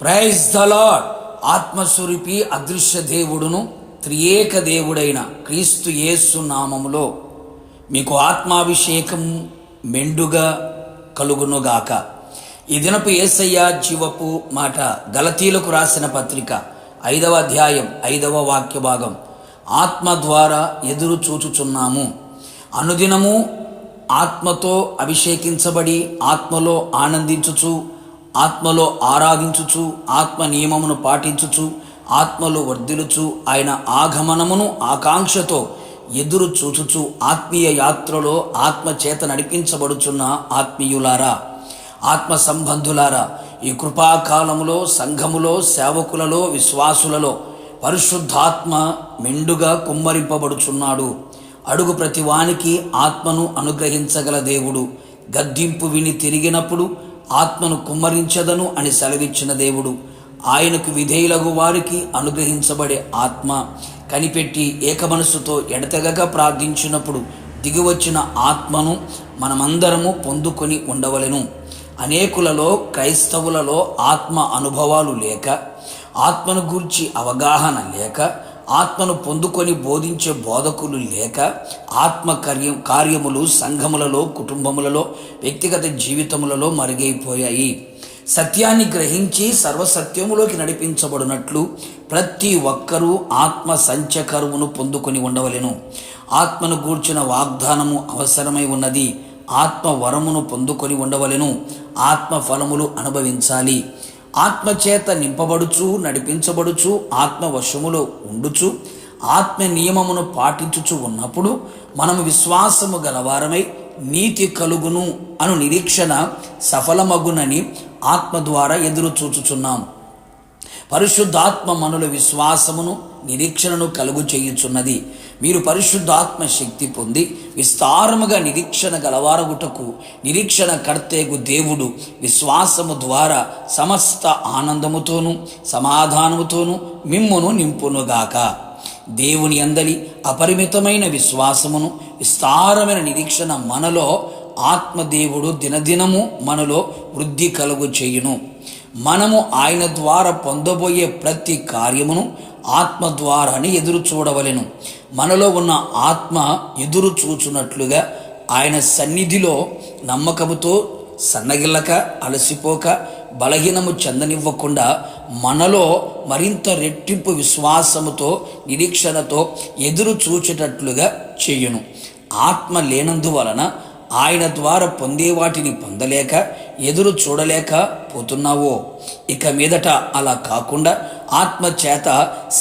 Praise the lord ఆత్మస్వరూపి అదృశ్య దేవుడును త్రియేక దేవుడైన క్రీస్తు యేసు నామములో మీకు ఆత్మాభిషేకం మెండుగా కలుగునుగాక. ఈ దినపు ఏసయ్య జీవపు మాట గలతీలకు రాసిన పత్రిక ఐదవ అధ్యాయం ఐదవ వాక్య భాగం ఆత్మ ద్వారా ఎదురు చూచుచున్నాము. అనుదినము ఆత్మతో అభిషేకించబడి ఆత్మలో ఆనందించుచు ఆత్మలో ఆరాధించుచు ఆత్మ నియమమును పాటించుచు ఆత్మలో వర్ధిలుచు ఆయన ఆగమనమును ఆకాంక్షతో ఎదురు చూచుచు ఆత్మీయ యాత్రలో ఆత్మ చేత నడిపించబడుచున్న ఆత్మీయులారా ఆత్మ సంబంధులారా ఈ కృపాకాలములో సంఘములో సేవకులలో విశ్వాసులలో పరిశుద్ధాత్మ మెండుగా కుమ్మరింపబడుచున్నాడు. అడుగు ప్రతివానికి ఆత్మను అనుగ్రహించగల దేవుడు. గద్దింపు విని తిరిగినప్పుడు ఆత్మను కుమ్మరించదను అని సెలవిచ్చిన దేవుడు. ఆయనకు విధేయులగు వారికి అనుగ్రహించబడే ఆత్మ కనిపెట్టి ఏకమనస్సుతో ఎడతెగక ప్రార్థించినప్పుడు దిగివచ్చిన ఆత్మను మనమందరము పొందుకొని ఉండవలెను. అనేకులలో క్రైస్తవులలో ఆత్మ అనుభవాలు లేక ఆత్మను గూర్చి అవగాహన లేక ఆత్మను పొందుకొని బోధించే బోధకులు లేక ఆత్మ కార్యం కార్యములు సంఘములలో కుటుంబములలో వ్యక్తిగత జీవితములలో మరుగైపోయాయి. సత్యాన్ని గ్రహించి సర్వసత్యములోకి నడిపించబడినట్లు ప్రతి ఒక్కరూ ఆత్మ సంచకరువును పొందుకొని ఉండవలెను. ఆత్మను గూర్చిన వాగ్దానము అవసరమై ఉన్నది. ఆత్మ వరమును పొందుకొని ఉండవలెను. ఆత్మ ఫలములు అనుభవించాలి. ఆత్మచేత నింపబడుచు నడిపించబడుచు ఆత్మవశములో ఉండుచు ఆత్మ నియమమును పాటించుచు ఉన్నప్పుడు మనము విశ్వాసము గలవారమై నీతి కలుగును అను నిరీక్షణ సఫలమగునని ఆత్మ ద్వారా ఎదురు చూచుచున్నాం. పరిశుద్ధాత్మ మనుల విశ్వాసమును నిరీక్షణను కలుగు చేయుచున్నది. మీరు పరిశుద్ధాత్మ శక్తి పొంది విస్తారముగా నిరీక్షణ గలవారగుటకు నిరీక్షణ కర్తేగు దేవుడు విశ్వాసము ద్వారా సమస్త ఆనందముతోనూ సమాధానముతోనూ మిమ్మును నింపునుగాక. దేవుని అందలి అపరిమితమైన విశ్వాసమును విస్తారమైన నిరీక్షణ మనలో ఆత్మదేవుడు దినదినము మనలో వృద్ధి కలుగు చేయును. మనము ఆయన ద్వారా పొందబోయే ప్రతి కార్యమును ఆత్మ ద్వారానే ఎదురు చూడవలెను. మనలో ఉన్న ఆత్మ ఎదురు చూచున్నట్లుగా ఆయన సన్నిధిలో నమ్మకముతో సన్నగిల్లక అలసిపోక బలహీనము చెందనివ్వకుండా మనలో మరింత రెట్టింపు విశ్వాసముతో నిరీక్షణతో ఎదురు చూచేటట్లుగా చేయును. ఆత్మ లేనందువలన ఆయన ద్వారా పొందే వాటిని పొందలేక ఎదురు చూడలేక పోతున్నావో. ఇక మీదట అలా కాకుండా ఆత్మ చేత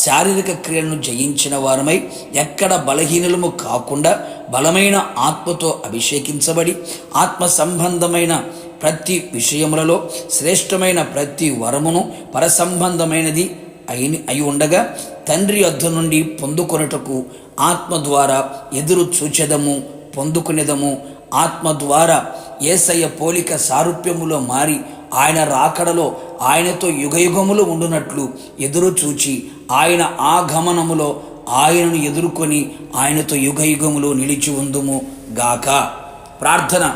శారీరక క్రియలను జయించిన వారమై ఎక్కడ బలహీనలము కాకుండా బలమైన ఆత్మతో అభిషేకించబడి ఆత్మ సంబంధమైన ప్రతి విషయములలో శ్రేష్టమైన ప్రతి వరమును పరసంబంధమైనది అయి అయి ఉండగా తండ్రి వద్ద నుండి పొందుకొనుటకు ఆత్మ ద్వారా ఎదురు చూచెదము పొందుకునేదము. ఆత్మ ద్వారా ఏసయ్య పోలిక సారూప్యములో మారి ఆయన రాకడలో ఆయనతో యుగయుగములు ఉండునట్లు ఎదురు చూచి ఆయన ఆగమనములో ఆయనను ఎదుర్కొని ఆయనతో యుగయుగములు నిలిచి ఉందుము గాక. ప్రార్థన.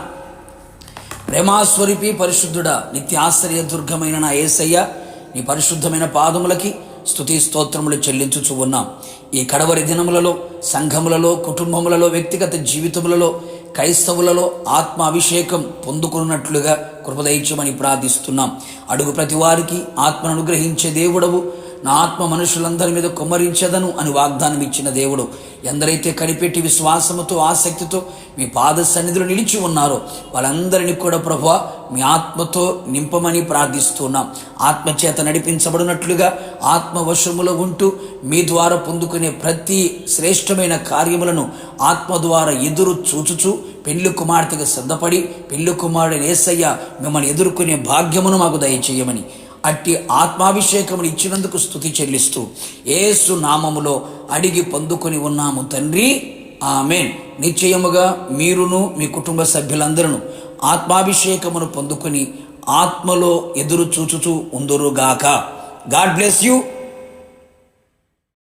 ప్రేమాస్వరూపి పరిశుద్ధుడ నిత్య దుర్గమైన నా ఏసయ్య నీ పరిశుద్ధమైన పాదములకి స్థుతి స్తోత్రములు చెల్లించుచు ఉన్నాం. ఈ కడవరి దినములలో సంఘములలో కుటుంబములలో వ్యక్తిగత జీవితములలో క్రైస్తవులలో ఆత్మాభిషేకం పొందుకున్నట్లుగా కృపదయించమని ప్రార్థిస్తున్నాం. అడుగు ప్రతి వారికి ఆత్మను అనుగ్రహించే దేవుడవు. నా ఆత్మ మనుషులందరి మీద కుమ్మరించదను అని వాగ్దానం ఇచ్చిన దేవుడు. ఎందరైతే కనిపెట్టి విశ్వాసముతో ఆసక్తితో మీ పాద సన్నిధిలో నిలిచి ఉన్నారో వాళ్ళందరినీ కూడా ప్రభు మీ ఆత్మతో నింపమని ప్రార్థిస్తున్నాం. ఆత్మచేత నడిపించబడినట్లుగా ఆత్మవశములో ఉంటూ మీ ద్వారా పొందుకునే ప్రతి శ్రేష్టమైన కార్యములను ఆత్మ ద్వారా ఎదురు చూచుచు పెళ్ళి కుమార్తెకు సిద్ధపడి పెళ్ళి కుమారుడు ఏసయ్య మిమ్మల్ని ఎదుర్కొనే భాగ్యమును మాకు దయచేయమని అట్టి ఆత్మాభిషేకమును ఇచ్చినందుకు స్థుతి చెల్లిస్తూ ఏసు నామములో అడిగి పొందుకొని ఉన్నాము తండ్రి. ఆమెన్. నిశ్చయముగా మీరును మీ కుటుంబ సభ్యులందరూ ఆత్మాభిషేకమును పొందుకొని ఆత్మలో ఎదురు చూచుచూ ఉందురుగాక. God bless you.